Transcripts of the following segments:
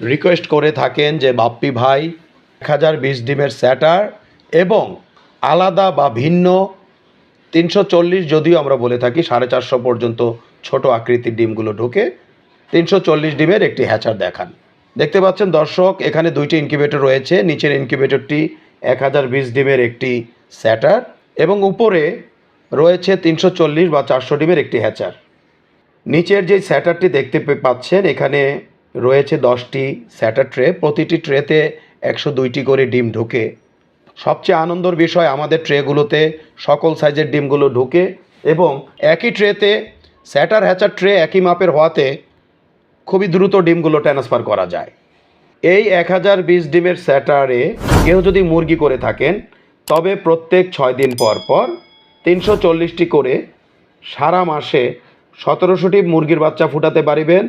Request করে থাকেন যে, বাপ্পি ভাই, এক হাজার বিশ ডিমের স্যাটার এবং আলাদা বা ভিন্ন তিনশো চল্লিশ যদিও আমরা বলে থাকি, সাড়ে চারশো পর্যন্ত ছোট আকৃতির ডিমগুলো ঢোকে তিনশো চল্লিশ ডিমের একটি হ্যাচার দেখান। দেখতে পাচ্ছেন দর্শক, এখানে দুইটি ইনকিউবেটর রয়েছে, নিচের ইনকিউবেটরটি এক হাজার বিশ ডিমের একটি স্যাটার এবং উপরে রয়েছে তিনশো চল্লিশ বা চারশো ডিমের একটি হ্যাচার। নিচের যে স্যাটারটি দেখতে পাচ্ছেন, এখানে রয়েছে দশটি স্যাটার ট্রে, প্রতিটি ট্রেতে একশো দুইটি করে ডিম ঢুকে। সবচেয়ে আনন্দর বিষয় আমাদের ট্রেগুলোতে সকল সাইজের ডিমগুলো ঢুকে এবং একই ট্রেতে স্যাটার হ্যাচার ট্রে একই মাপের হওয়াতে খুবই দ্রুত ডিমগুলো ট্রান্সফার করা যায়। এই এক হাজার বিশ ডিমের স্যাটারে কেউ যদি মুরগি করে থাকেন, তবে প্রত্যেক ছয় দিন পর পর তিনশো চল্লিশটি করে সারা মাসে সতেরোশোটি মুরগির বাচ্চা ফুটাতে পারিবেন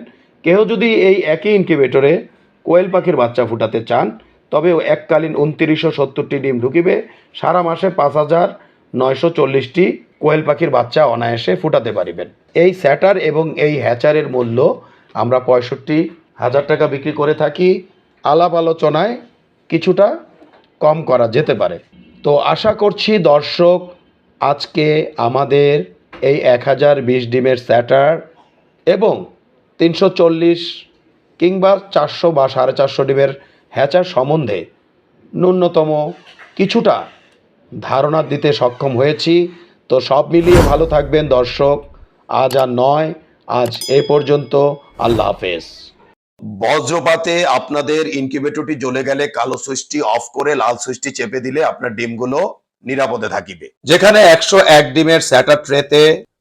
কেউ যদি এই একই ইনকিউবেটরে কোয়েল পাখির বাচ্চা ফুটাতে চান, তবে এককালীন উনত্রিশশো সত্তরটি ডিম ঢুকিবে, সারা মাসে পাঁচ হাজার নয়শো চল্লিশটি কোয়েল পাখির বাচ্চা অনায়াসে ফুটাতে পারিবেন। এই স্যাটার এবং এই হ্যাচারের মূল্য আমরা পঁয়ষট্টি হাজার টাকা বিক্রি করে থাকি। আলাপ আলোচনায় কিছুটা কম করা যেতে পারে। তো আশা করছি দর্শক, আজকে আমাদের এই এক হাজার বিশ ডিমের স্যাটার এবং তিনশো চল্লিশ কিংবা চারশো বা সাড়ে চারশো ডিমের হ্যাচার সম্বন্ধে ন্যূনতম কিছুটা ধারণা দিতে সক্ষম হয়েছি। তো সব মিলিয়ে ভালো থাকবেন দর্শক। আজ আর নয়, আজ এ পর্যন্ত। আল্লাহ হাফেজ। বজ্রপাতে আপনাদের ইনকিউবেটরটি জ্বলে গেলে কালো সুইচটি অফ করে লাল সুইচটি চেপে দিলে আপনার ডিমগুলো নিরাপদে থাকিবে। যেখানে একশো এক ডিমের স্যাটার ট্রেতে